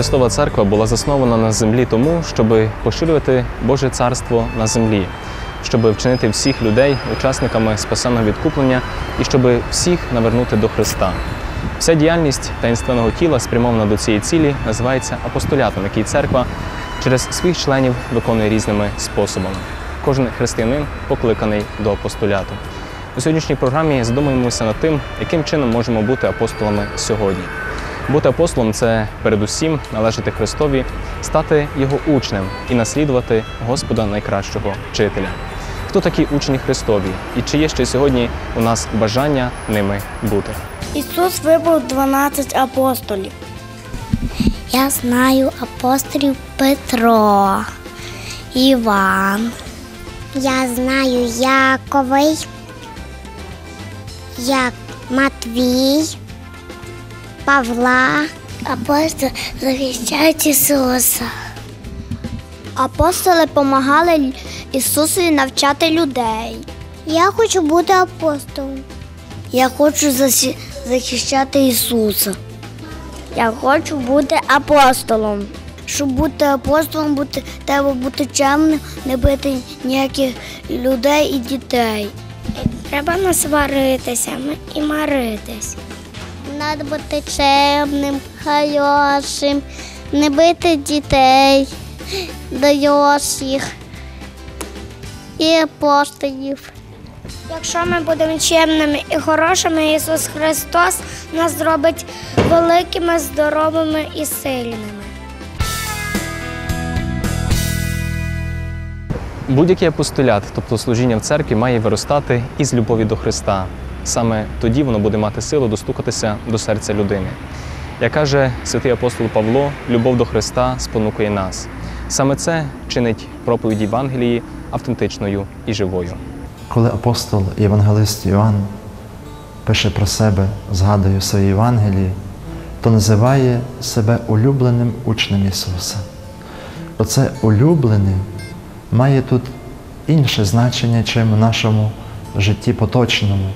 Христова Церква була заснована на землі тому, щоб поширювати Боже Царство на землі, щоб вчинити всіх людей учасниками спасенного відкуплення і щоб всіх навернути до Христа. Вся діяльність таїнственного тіла, спрямована до цієї цілі, називається апостолятом, який церква через своїх членів виконує різними способами. Кожен християнин покликаний до апостоляту. У сьогоднішній програмі задумуємося над тим, яким чином можемо бути апостолами сьогодні. Бути апостолом це передусім належати Христові, стати його учнем і наслідувати Господа найкращого вчителя. Хто такі учні Христові і чи є ще сьогодні у нас бажання ними бути? Ісус вибрав 12 апостолів. Я знаю апостолів Петро, Іван. Я знаю Яковий, як Матвій, Павла. Апостоли захищають Ісуса. Апостоли допомагали Ісусові навчати людей. Я хочу бути апостолом. Я хочу захищати Ісуса. Я хочу бути апостолом. Щоб бути апостолом, бути, треба бути чемним, не бити ніяких людей і дітей. Треба не сваритися і маритись. Треба бути чемним, хорошим, не бити дітей, дорослих і апостолів. Якщо ми будемо чемними і хорошими, Ісус Христос нас зробить великими, здоровими і сильними. Будь-який апостолят, тобто служіння в церкві, має виростати із любові до Христа. Саме тоді воно буде мати силу достукатися до серця людини. Як каже святий апостол Павло, любов до Христа спонукує нас. Саме це чинить проповідь Євангелії автентичною і живою. Коли апостол євангелист Іоанн пише про себе, згадує в своїй Євангелії, то називає себе улюбленим учнем Ісуса. Оце улюблений має тут інше значення, чим в нашому житті поточному,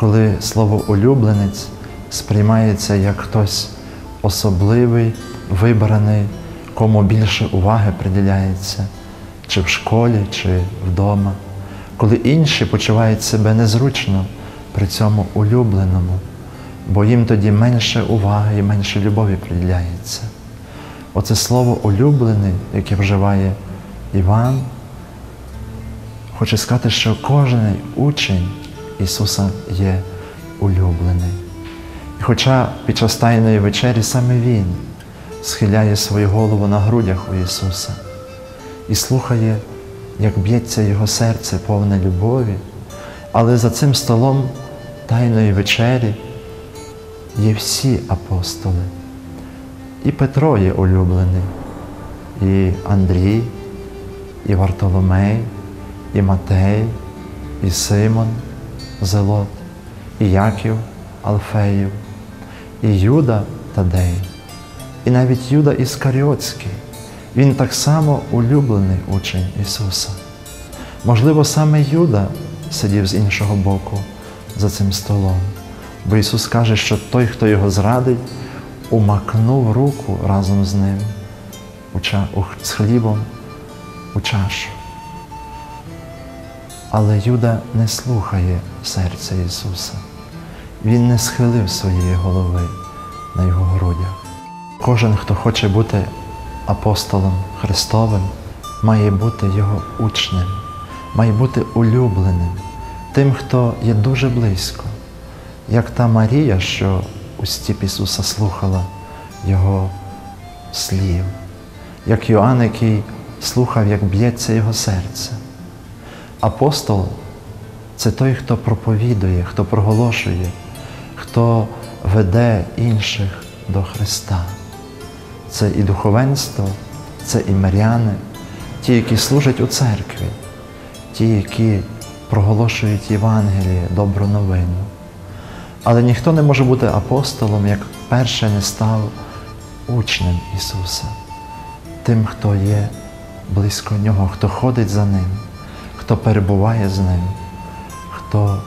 коли слово улюбленець сприймається як хтось особливий, вибраний, кому більше уваги приділяється, чи в школі, чи вдома коли інші почувають себе незручно при цьому улюбленому, бо їм тоді менше уваги і менше любові приділяється. Оце слово улюблений, яке вживає Іван, хоче сказати, що кожен учень Ісуса є улюблений. І хоча під час Тайної вечері саме Він схиляє свою голову на грудях у Ісуса і слухає як б'ється його серце повне любові, але за цим столом Тайної вечері є всі апостоли. І Петро є улюблений, і Андрій, і Вартоломей, і Матей, і Симон Зелот, і Яків Алфеїв, і Юда Тадей, і навіть Юда Іскаріотський. Він так само улюблений учень Ісуса. Можливо, саме Юда сидів з іншого боку за цим столом, бо Ісус каже, що той, хто його зрадить, умакнув руку разом з ним з хлібом у чашу. Але Юда не слухає серця Ісуса. Він не схилив своєї голови на його грудях. Кожен, хто хоче бути апостолом Христовим, має бути Його учнем, має бути улюбленим, тим, хто є дуже близько, як та Марія, що у стіп Ісуса слухала Його слів, як Йоанн, який слухав, як б'ється Його серце. Апостол це той, хто проповідує, хто проголошує, хто веде інших до Христа це і духовенство, це і миряни, ті, які служать у церкві, ті, які проголошують Євангеліє, добру новину. Але ніхто не може бути апостолом, як перше не став учнем Ісуса, тим, хто є близько Нього, хто ходить за Ним, хто перебуває з Ним, хто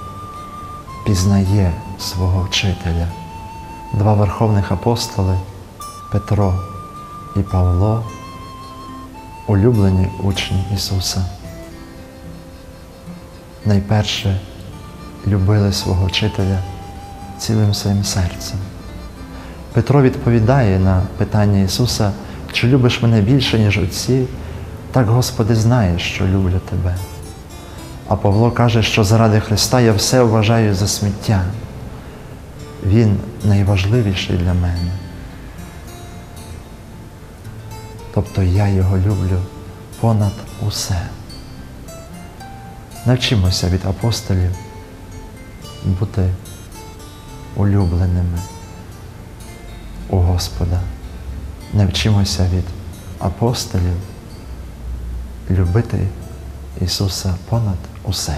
пізнає свого вчителя. Два верховних апостоли Петро і Павло улюблені учні Ісуса. Найперше любили свого вчителя цілим своїм серцем. Петро відповідає на питання Ісуса, чи любиш мене більше, ніж отці, так Господи знає, що люблю тебе. А Павло каже, що заради Христа я все вважаю за сміття. Він найважливіший для мене. Тобто я його люблю понад усе. Навчимося від апостолів бути улюбленими у Господа. Навчимося від апостолів любити Ісуса понад усе.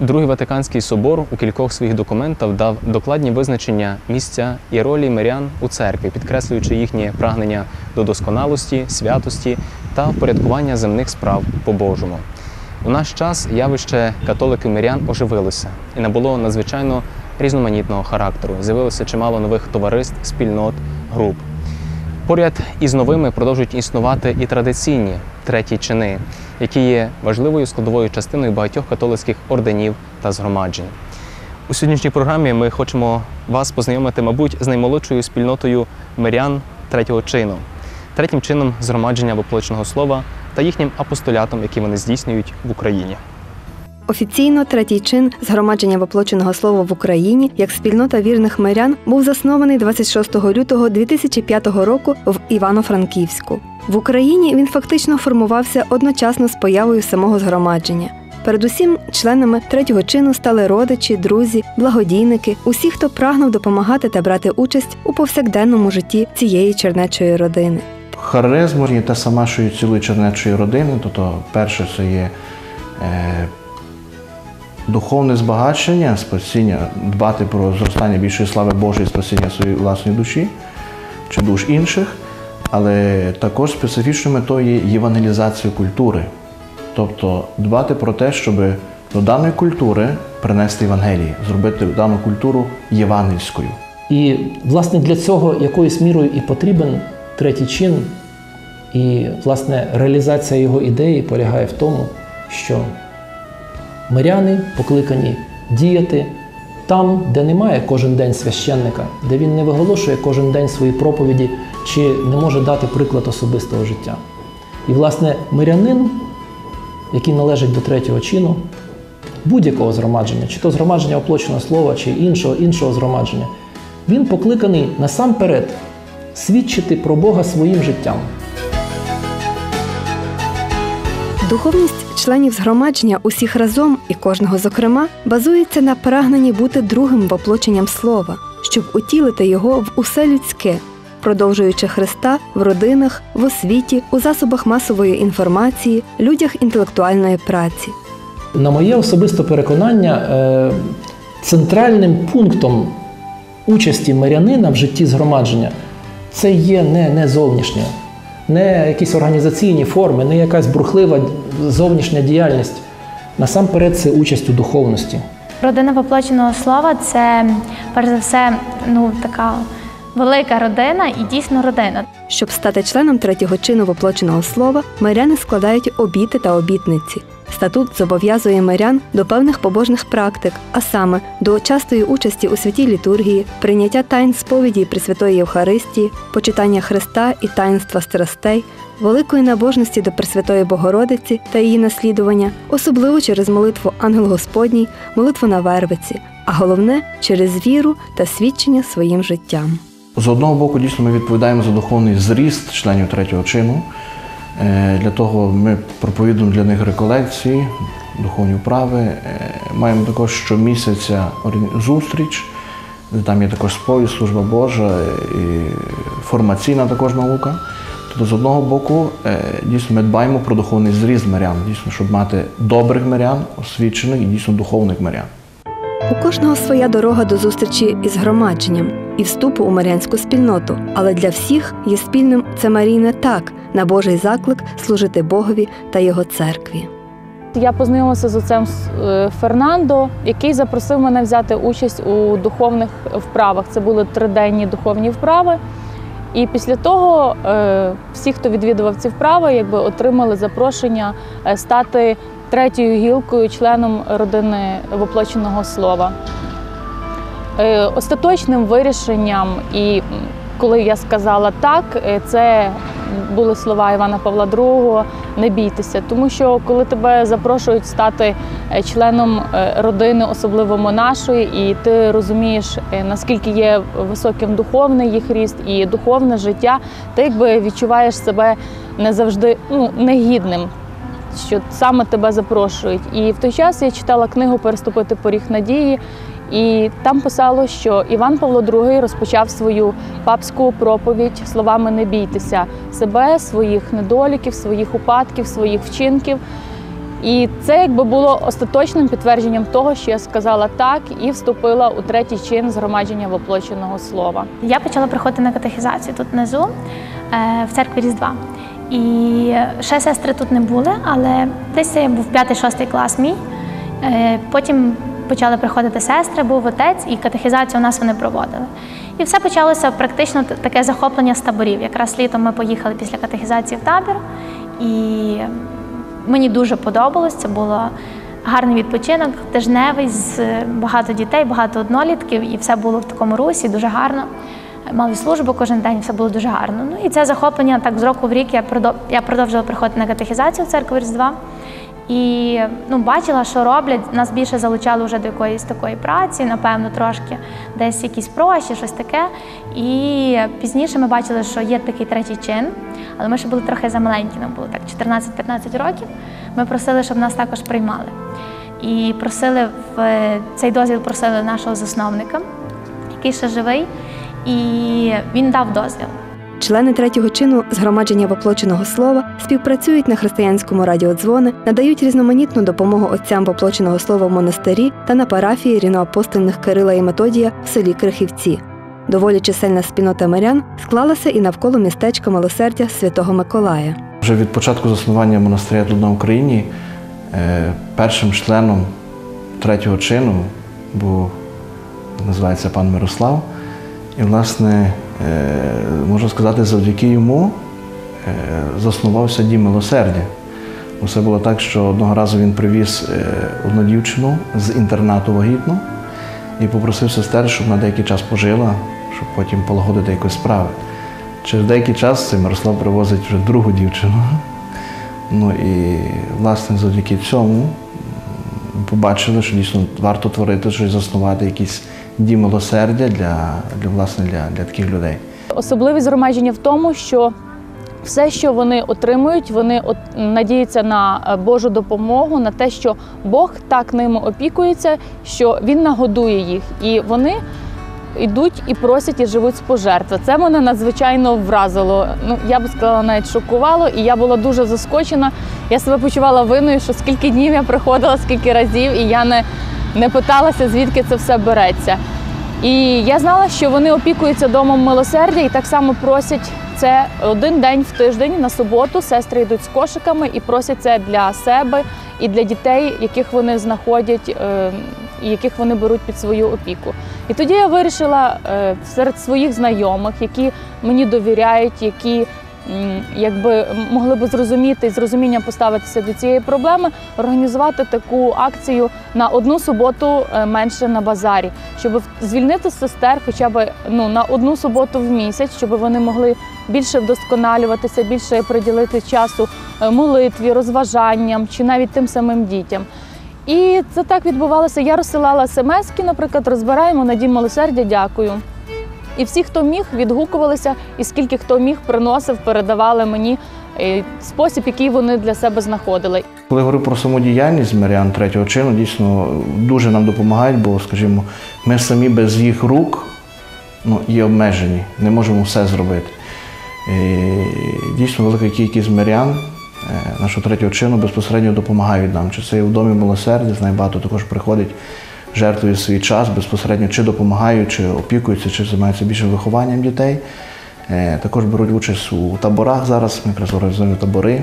Другий Ватиканський собор у кількох своїх документах дав докладні визначення місця і ролі мирян у церкві, підкреслюючи їхнє прагнення до досконалості, святості та впорядкування земних справ по-божому. У наш час явище католиків мирян оживилося і набуло надзвичайно різноманітного характеру. З'явилося чимало нових товариств, спільнот, груп. Поряд із новими продовжують існувати і традиційні треті чини, які є важливою складовою частиною багатьох католицьких орденів та згромаджень. У сьогоднішній програмі ми хочемо вас познайомити, мабуть, з наймолодшою спільнотою мирян третього чину, третім чином згромадження воплоченого слова та їхнім апостолятом, який вони здійснюють в Україні. Офіційно третій чин згромадження воплоченого слова в Україні як спільнота вірних мирян був заснований 26 лютого 2005 року в Івано-Франківську. В Україні він фактично формувався одночасно з появою самого згромадження. Передусім, членами третього чину стали родичі, друзі, благодійники, усі, хто прагнув допомагати та брати участь у повсякденному житті цієї чернечої родини. Харизма є та сама, що і цілої чернечої родини. Тобто, перше, це є е, духовне збагачення, спасіння, дбати про зростання більшої слави Божої, спасіння своєї власної душі чи душ інших, але також специфічною метою є євангелізація культури. Тобто дбати про те, щоб до даної культури принести Євангелії, зробити дану культуру євангельською. І, власне, для цього якоюсь мірою і потрібен третій чин, і, власне, реалізація його ідеї полягає в тому, що миряни покликані діяти там, де немає кожен день священника, де він не виголошує кожен день свої проповіді чи не може дати приклад особистого життя. І, власне, мирянин, який належить до третього чину, будь-якого згромадження, чи то згромадження оплоченого слова, чи іншого, іншого згромадження, він покликаний насамперед свідчити про Бога своїм життям. Духовність членів згромадження усіх разом і кожного зокрема базується на прагненні бути другим воплоченням слова, щоб утілити його в усе людське, продовжуючи Христа в родинах, в освіті, у засобах масової інформації, людях інтелектуальної праці. На моє особисте переконання, е, центральним пунктом участі мирянина в житті згромадження це є не, не зовнішнє, не якісь організаційні форми, не якась бурхлива зовнішня діяльність. Насамперед, це участь у духовності. Родина воплоченого слова це перш за все ну така велика родина і дійсно родина. Щоб стати членом третього чину воплоченого слова, миряни складають обіти та обітниці. Статут зобов'язує мирян до певних побожних практик, а саме до частої участі у святій літургії, прийняття тайн сповіді Пресвятої Євхаристії, почитання Христа і таїнства страстей, великої набожності до Пресвятої Богородиці та її наслідування, особливо через молитву Ангел Господній, молитву на Вервиці, а головне через віру та свідчення своїм життям. З одного боку, дійсно, ми відповідаємо за духовний зріст членів третього чину. Е, Для того ми проповідуємо для них реколекції, духовні вправи. Е, Маємо також щомісяця зустріч, де там є також сповідь, служба Божа і формаційна також наука. Тобто, з одного боку, е, дійсно, ми дбаємо про духовний зріст мирян, дійсно, щоб мати добрих мирян, освічених і дійсно духовних мирян. У кожного своя дорога до зустрічі із громадженням і вступу у маріанську спільноту, але для всіх є спільним це марійне так на Божий заклик служити Богові та його церкві. я познайомилася з отцем е, Фернандо, який запросив мене взяти участь у духовних вправах. Це були триденні духовні вправи. І після того е, всі, хто відвідував ці вправи, якби отримали запрошення е, стати третьою гілкою, членом родини воплоченого слова. Е, Остаточним вирішенням, і коли я сказала так, е, це були слова Івана Павла II не бійтеся, тому що коли тебе запрошують стати е, членом родини, особливо монашої, і ти розумієш, наскільки є високим духовний їх ріст і духовне життя, ти якби відчуваєш себе не завжди ну, негідним що саме тебе запрошують. І в той час я читала книгу Переступити поріг надії, і там писало, що Іван Павло II розпочав свою папську проповідь словами Не бійтеся себе, своїх недоліків, своїх упадків, своїх вчинків. І це якби було остаточним підтвердженням того, що я сказала так і вступила у третій чин згромадження воплоченого слова. Я почала приходити на катехізацію тут внизу, е, в церкві Різдва. І ще сестри тут не були, але десь це був 5-6 клас мій. Е, Потім почали приходити сестри, був отець, і катехізацію у нас вони проводили. І все почалося практично таке захоплення з таборів. Якраз літом ми поїхали після катехізації в табір, і мені дуже подобалось. Це було гарний відпочинок, тижневий, з багато дітей, багато однолітків, і все було в такому русі, дуже гарно. Мали службу кожен день, все було дуже гарно. Ну і це захоплення так з року в рік я я продовжила приходити на катехізацію в церкву Різдва. І ну, бачила, що роблять. Нас більше залучали вже до якоїсь такої праці, напевно, трошки десь якісь прощі, щось таке. І пізніше ми бачили, що є такий третій чин, але ми ще були трохи замаленькі, нам було так 14-15 років. Ми просили, щоб нас також приймали. І просили в цей дозвіл просили нашого засновника, який ще живий, і він дав дозвіл. Члени третього чину згромадження воплоченого слова співпрацюють на християнському радіодзвони, надають різноманітну допомогу отцям воплоченого слова в монастирі та на парафії рівноапостольних Кирила і Методія в селі Крихівці. Доволі чисельна спільнота мирян склалася і навколо містечка милосердя Святого Миколая. Вже від початку заснування монастиря тут на Україні е, першим членом третього чину був, називається пан Мирослав. І, власне, е, можу сказати, завдяки йому е, заснувався дім милосердя. Усе було так, що одного разу він привіз е, одну дівчину з інтернату вагітну і попросив сестер, щоб на деякий час пожила, щоб потім полагодити якось справи. Через деякий час цей Мирослав привозить вже другу дівчину. Ну і власне завдяки цьому побачили, що дійсно варто творити щось, заснувати якийсь дім милосердя для, для, власне, для, для таких людей. Особливість згромадження в тому, що все, що вони отримують, вони надіються на е, Божу допомогу, на те, що Бог так ними опікується, що Він нагодує їх. І вони йдуть і просять і живуть з пожертви. Це мене надзвичайно вразило. Ну, я би сказала, навіть шокувало, і я була дуже заскочена. Я себе почувала винною, що скільки днів я приходила, скільки разів, і я не, не питалася, звідки це все береться. І я знала, що вони опікуються домом милосердя і так само просять це один день в тиждень на суботу. Сестри йдуть з кошиками і просять це для себе і для дітей, яких вони знаходять е, і яких вони беруть під свою опіку. І тоді я вирішила е, серед своїх знайомих, які мені довіряють, які якби могли би зрозуміти і з розумінням поставитися до цієї проблеми, організувати таку акцію на одну суботу е, менше на базарі, щоб звільнити сестер, хоча б ну на одну суботу в місяць, щоб вони могли більше вдосконалюватися, більше приділити часу е, молитві, розважанням чи навіть тим самим дітям. І це так відбувалося. Я розсилала смски, наприклад, розбираємо на дім милосердя, дякую. І всі, хто міг, відгукувалися, і скільки хто міг, приносив, передавали мені е, спосіб, який вони для себе знаходили. Коли говорю про самодіяльність мирян третього чину, дійсно дуже нам допомагають, бо, скажімо, ми самі без їх рук ну, є обмежені, не можемо все зробити. І дійсно велика кількість мирян е, нашого третього чину безпосередньо допомагають нам. Чи це є в домі милосердя, знаю, багато також приходить, жертвує свій час безпосередньо, чи допомагають, чи опікуються, чи займаються більше вихованням дітей. Е, Також беруть участь у таборах зараз, ми якраз організуємо табори.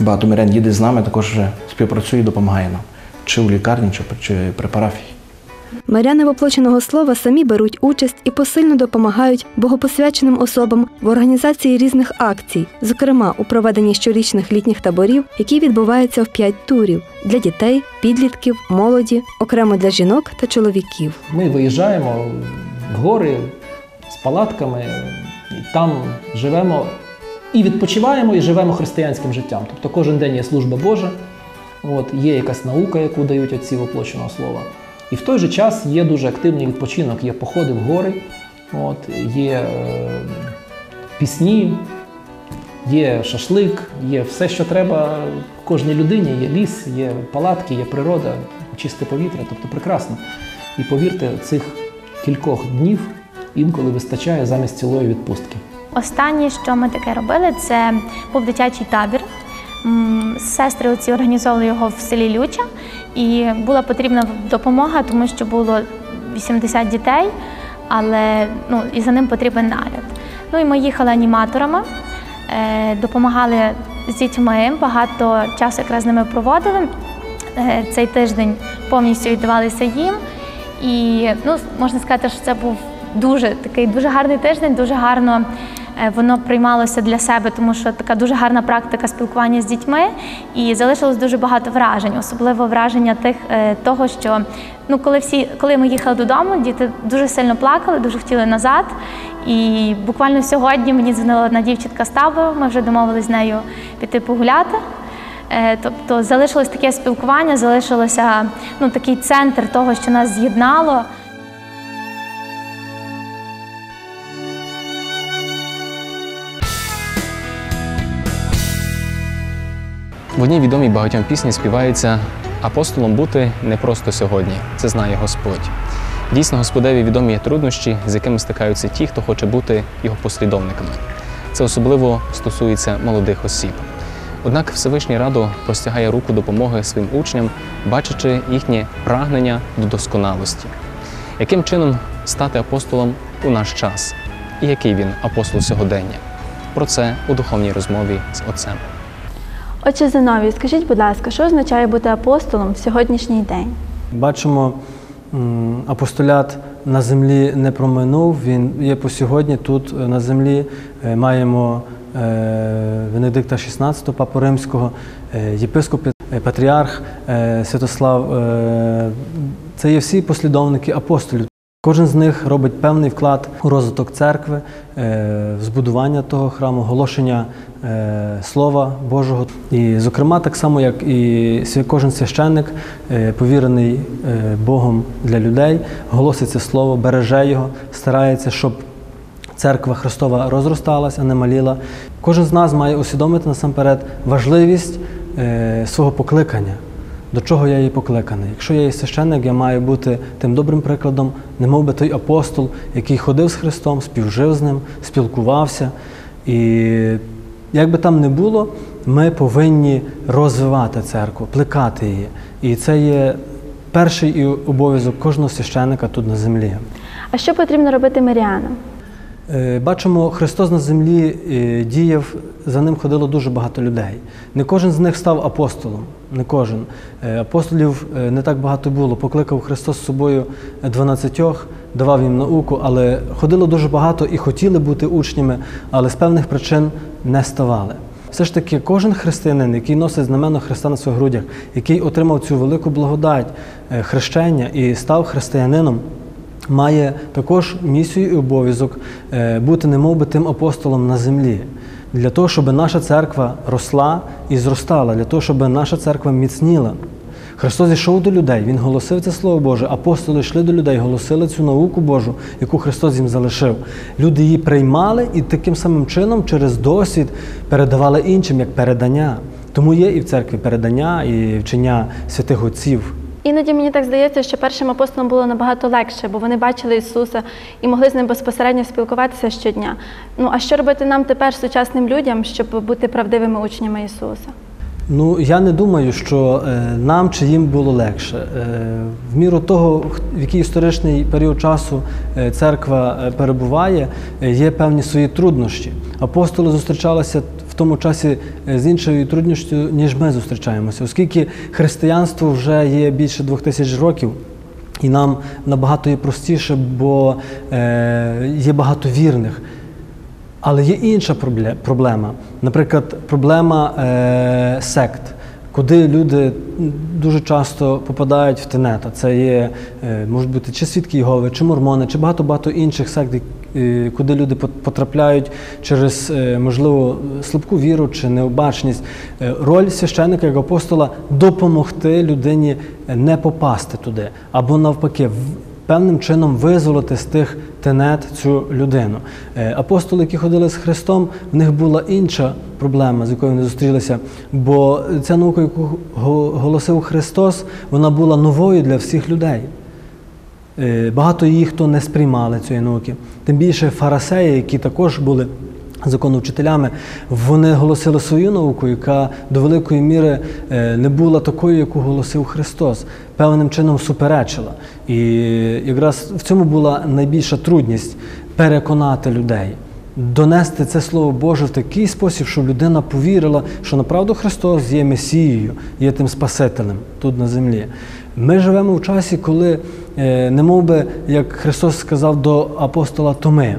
Багато мирян їде з нами, також вже співпрацює і допомагає нам. Чи у лікарні, чи при парафії. Миряни воплоченого слова самі беруть участь і посильно допомагають богопосвяченим особам в організації різних акцій, зокрема у проведенні щорічних літніх таборів, які відбуваються в п'ять турів для дітей, підлітків, молоді, окремо для жінок та чоловіків. Ми виїжджаємо в гори з палатками, і там живемо і відпочиваємо, і живемо християнським життям. Тобто кожен день є служба Божа, от, є якась наука, яку дають отці воплоченого слова. І в той же час є дуже активний відпочинок, є походи в гори, от, є е, пісні, є шашлик, є все, що треба кожній людині, є ліс, є палатки, є природа, чисте повітря, тобто прекрасно. І повірте, цих кількох днів інколи вистачає замість цілої відпустки. Останнє, що ми таке робили, це був дитячий табір. Сестри оці організовували його в селі Люча, і була потрібна допомога, тому що було 80 дітей, але ну, і за ним потрібен нагляд. Ну і ми їхали аніматорами, е, допомагали з дітьми, багато часу якраз з ними проводили. Е, Цей тиждень повністю віддавалися їм. І ну, можна сказати, що це був дуже такий дуже гарний тиждень, дуже гарно воно приймалося для себе, тому що така дуже гарна практика спілкування з дітьми, і залишилось дуже багато вражень, особливо враження тих е, того, що ну, коли всі, коли ми їхали додому, діти дуже сильно плакали, дуже хотіли назад. І буквально сьогодні мені дзвонила одна дівчинка з табору, ми вже домовились з нею піти погуляти. Е, Тобто залишилось таке спілкування, залишилося ну, такий центр того, що нас з'єднало. В одній відомій багатьом пісні співається апостолом бути не просто сьогодні, це знає Господь. Дійсно, Господеві відомі є труднощі, з якими стикаються ті, хто хоче бути його послідовниками. Це особливо стосується молодих осіб. Однак Всевишній Радо простягає руку допомоги своїм учням, бачачи їхнє прагнення до досконалості. Яким чином стати апостолом у наш час? І який він апостол сьогодення? Про це у духовній розмові з отцем. Отче Зиновій, скажіть, будь ласка, що означає бути апостолом в сьогоднішній день? Бачимо, апостолят на землі не проминув, він є по сьогодні тут е, на землі. Е, Маємо е, Венедикта XVI, папу римського, єпископ, патріарх Святослав. Це є всі послідовники апостолів. Кожен з них робить певний вклад у розвиток церкви, е, в збудування того храму, оголошення е, Слова Божого. І, зокрема, так само, як і кожен священник, е, повірений е, Богом для людей, голосить це слово, береже його, старається, щоб церква Христова розросталась, а не маліла. Кожен з нас має усвідомити насамперед важливість е, свого покликання. До чого я є покликаний? Якщо я є священник, я маю бути тим добрим прикладом, немов би той апостол, який ходив з Христом, співжив з ним, спілкувався. І як би там не було, ми повинні розвивати церкву, плекати її. І це є перший обов'язок кожного священника тут на землі. А що потрібно робити мирянам? Е, Бачимо, Христос на землі е, діяв, за ним ходило дуже багато людей. Не кожен з них став апостолом, не кожен. Е, Апостолів не так багато було. Покликав Христос з собою 12, давав їм науку, але ходило дуже багато і хотіли бути учнями, але з певних причин не ставали. Все ж таки, кожен християнин, який носить знамено Христа на своїх грудях, який отримав цю велику благодать хрещення і став християнином, має також місію і обов'язок е, бути немов би тим апостолом на землі. Для того, щоб наша церква росла і зростала, для того, щоб наша церква міцніла. Христос зійшов до людей, Він голосив це Слово Боже, апостоли йшли до людей, голосили цю науку Божу, яку Христос їм залишив. Люди її приймали і таким самим чином через досвід передавали іншим як передання. Тому є і в церкві передання, і вчення святих отців. Іноді мені так здається, що першим апостолам було набагато легше, бо вони бачили Ісуса і могли з ним безпосередньо спілкуватися щодня. Ну а що робити нам тепер сучасним людям, щоб бути правдивими учнями Ісуса? Ну, я не думаю, що е, нам чи їм було легше. Е, в міру того, в який історичний період часу е, церква перебуває, є певні свої труднощі. Апостоли зустрічалися тому часі е, з іншою трудністю, ніж ми зустрічаємося, оскільки християнство вже є більше двох тисяч років. І нам набагато є простіше, бо е, є багато вірних. Але є інша проблема. Наприклад, проблема е, сект, куди люди дуже часто попадають в тенета. Це є, е, можуть бути чи свідки Єгови, чи мормони, чи багато-багато інших сект, куди люди потрапляють через, е, можливо, слабку віру чи необачність. Е, Роль священника як апостола допомогти людині не попасти туди, або навпаки, певним чином визволити з тих тенет цю людину. Е, Апостоли, які ходили з Христом, в них була інша проблема, з якою вони зустрілися. Бо ця наука, яку голосив Христос, вона була новою для всіх людей. Е, Багато їх хто не сприймали цієї науки. Тим більше фарисеї, які також були законовчителями, вони голосили свою науку, яка до великої міри е, не була такою, яку голосив Христос, певним чином суперечила. І якраз в цьому була найбільша трудність переконати людей. Донести це слово Боже в такий спосіб, щоб людина повірила, що направду Христос є Месією, є тим Спасителем тут на землі. Ми живемо в часі, коли, не мов би, як Христос сказав до апостола Томи,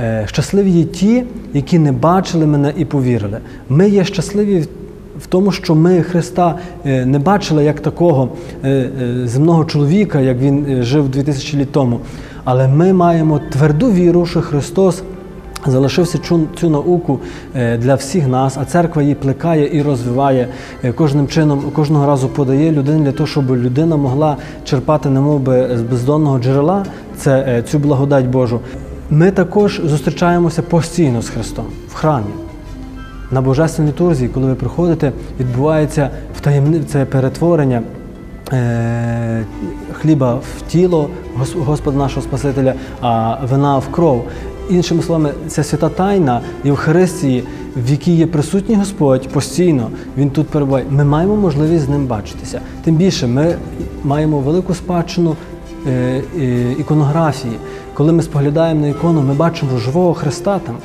Е, Щасливі є ті, які не бачили мене і повірили. Ми є щасливі в- тому, що ми Христа е, не бачили як такого е, е, земного чоловіка, як він е, жив 2000 літ тому. Але ми маємо тверду віру, що Христос залишився цю, науку е, для всіх нас, а церква її плекає і розвиває е, кожним чином, кожного разу подає людині для того, щоб людина могла черпати, немов би з бездонного джерела це, е, цю благодать Божу. Ми також зустрічаємося постійно з Христом в храмі. На Божественній літургії, коли ви приходите, відбувається це перетворення хліба в тіло Господа нашого Спасителя, а вина в кров. Іншими словами, ця свята тайна Євхаристії, в якій є присутній Господь постійно, Він тут перебуває. Ми маємо можливість з ним бачитися. Тим більше ми маємо велику спадщину е, е, іконографії. Коли ми споглядаємо на ікону, ми бачимо живого Христа там.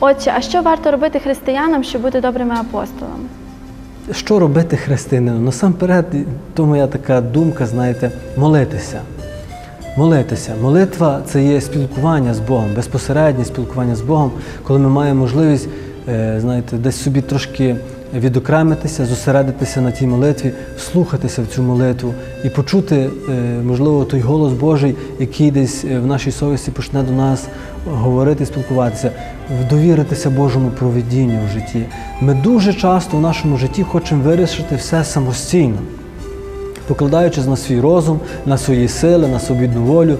Отче, а що варто робити християнам, щоб бути добрими апостолами? Що робити християнину? Насамперед, то моя така думка, знаєте, молитися. Молитися. Молитва це є спілкування з Богом, безпосереднє спілкування з Богом, коли ми маємо можливість, е, знаєте, десь собі трошки відокремитися, зосередитися на тій молитві, слухатися в цю молитву і почути, е, можливо, той голос Божий, який десь е, в нашій совісті почне до нас говорити, спілкуватися, довіритися Божому проведінню в житті. Ми дуже часто в нашому житті хочемо вирішити все самостійно покладаючись на свій розум, на свої сили, на свобідну волю.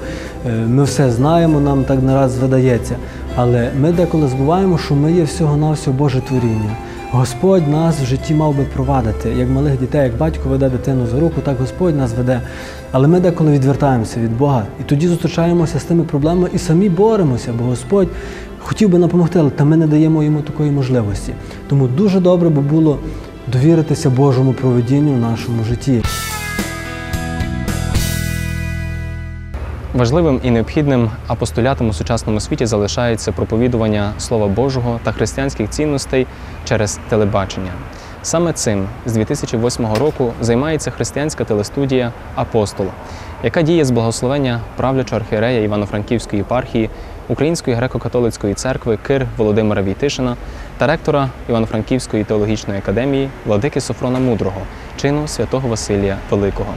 Е, Ми все знаємо, нам так не раз видається. Але ми деколи забуваємо, що ми є всього-навсього Боже творіння. Господь нас в житті мав би провадити, як малих дітей, як батько веде дитину за руку, так Господь нас веде. Але ми деколи відвертаємося від Бога і тоді зустрічаємося з тими проблемами і самі боремося, бо Господь хотів би допомогти, але та ми не даємо йому такої можливості. Тому дуже добре би було довіритися Божому проведінню в нашому житті. Важливим і необхідним апостолятом у сучасному світі залишається проповідування Слова Божого та християнських цінностей через телебачення. Саме цим з 2008 року займається християнська телестудія Апостол, яка діє з благословення правлячого архієрея Івано-Франківської єпархії Української греко-католицької церкви Кир Володимира Війтишина та ректора Івано-Франківської теологічної академії владики Софрона Мудрого, чину святого Василія Великого.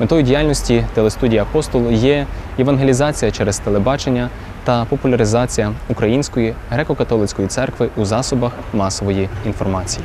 Метою діяльності телестудії Апостол є євангелізація через телебачення та популяризація Української греко-католицької церкви у засобах масової інформації.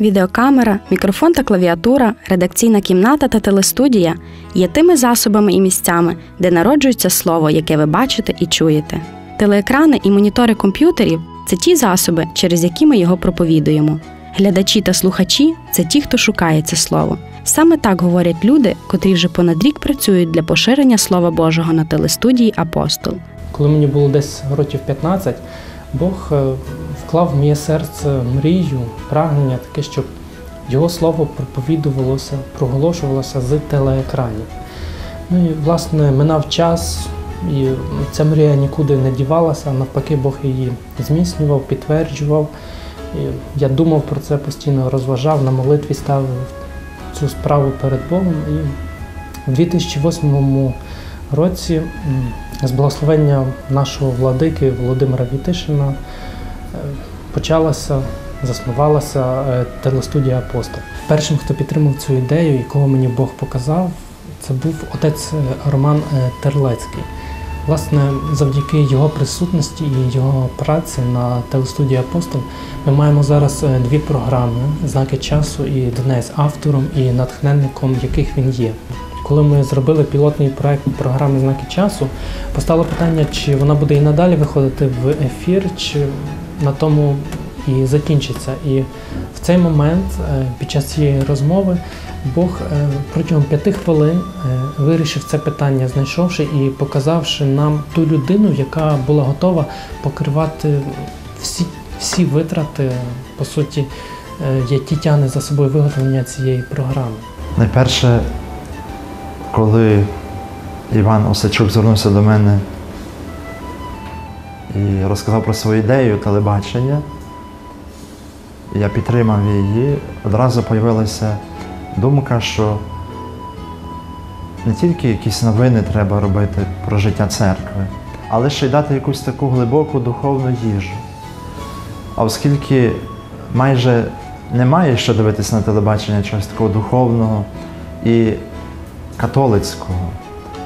Відеокамера, мікрофон та клавіатура, редакційна кімната та телестудія є тими засобами і місцями, де народжується слово, яке ви бачите і чуєте. Телеекрани і монітори комп'ютерів це ті засоби, через які ми його проповідуємо. Глядачі та слухачі це ті, хто шукає це слово. Саме так говорять люди, котрі вже понад рік працюють для поширення Слова Божого на телестудії Апостол. Коли мені було десь років 15, Бог е, вклав в моє серце мрію, прагнення таке, щоб його слово проповідувалося, проголошувалося з телеекранів. Ну і власне минав час, і ця мрія нікуди не дівалася, навпаки, Бог її зміцнював, підтверджував. І я думав про це постійно, розважав, на молитві ставив цю справу перед Богом. І в 2008 році з благословення нашого владики Володимира Вітишина е, почалася, заснувалася е, телестудія Апостол. Першим, хто підтримав цю ідею і кого мені Бог показав, це був отець е, Роман Терлецький. Власне, завдяки його присутності і його праці на телестудії Апостол ми маємо зараз е, дві програми Знаки часу і Донець автором і натхненником, яких він є. Коли ми зробили пілотний проект програми Знаки часу, постало питання, чи вона буде і надалі виходити в ефір, чи на тому і закінчиться. І в цей момент, е, під час цієї розмови, Бог е, протягом п'яти хвилин е, вирішив це питання, знайшовши і показавши нам ту людину, яка була готова покривати всі, всі витрати, по суті, які тягне за собою виготовлення цієї програми. Найперше, коли Іван Осачук звернувся до мене і розказав про свою ідею телебачення, я підтримав її, одразу з'явилася думка, що не тільки якісь новини треба робити про життя церкви, але ще й дати якусь таку глибоку духовну їжу. А оскільки майже немає що дивитися на телебачення чогось такого духовного і католицького,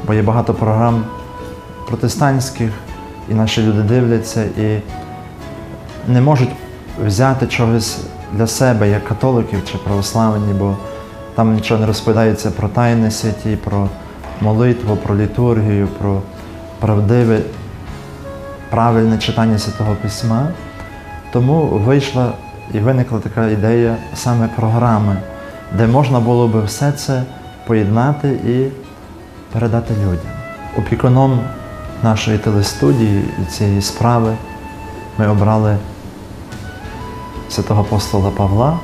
бо є багато програм протестантських, і наші люди дивляться і не можуть взяти чогось для себе як католиків чи православні, бо там нічого не розповідається про тайни святі, про молитву, про літургію, про правдиве, правильне читання Святого Письма. Тому вийшла і виникла така ідея саме програми, де можна було би все це поєднати і передати людям. Опікуном нашої телестудії і цієї справи ми обрали святого апостола Павла,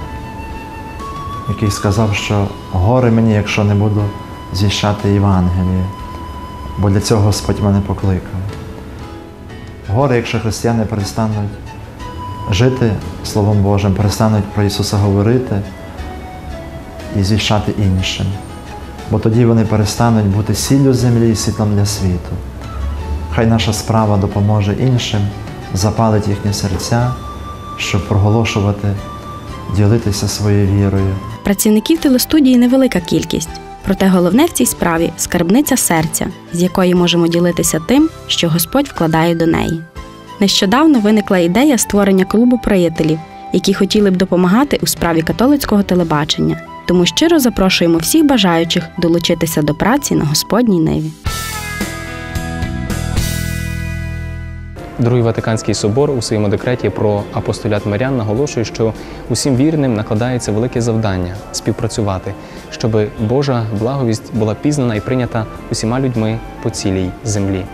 який сказав, що горе мені, якщо не буду звіщати Євангеліє, бо для цього Господь мене покликав. Горе, якщо християни перестануть жити Словом Божим, перестануть про Ісуса говорити і звіщати іншим. Бо тоді вони перестануть бути сіллю землі і світлом для світу. Хай наша справа допоможе іншим, запалить їхні серця, щоб проголошувати, ділитися своєю вірою. Працівників телестудії невелика кількість, проте головне в цій справі скарбниця серця, з якої можемо ділитися тим, що Господь вкладає до неї. Нещодавно виникла ідея створення клубу приятелів, які хотіли б допомагати у справі католицького телебачення. Тому щиро запрошуємо всіх бажаючих долучитися до праці на Господній ниві. Другий Ватиканський собор у своєму декреті про апостолят мирян наголошує, що усім вірним накладається велике завдання співпрацювати, щоб Божа благовість була пізнана і прийнята усіма людьми по цілій землі.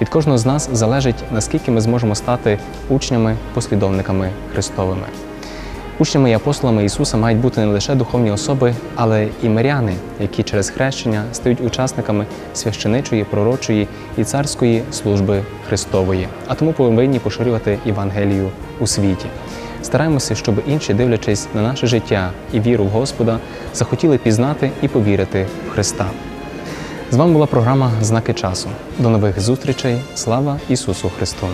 Від кожного з нас залежить, наскільки ми зможемо стати учнями, послідовниками Христовими. Учнями і апостолами Ісуса мають бути не лише духовні особи, але і миряни, які через хрещення стають учасниками священичої, пророчої і царської служби Христової, а тому повинні поширювати Євангелію у світі. Стараємося, щоб інші, дивлячись на наше життя і віру в Господа, захотіли пізнати і повірити в Христа. З вами була програма Знаки часу. До нових зустрічей. Слава Ісусу Христу!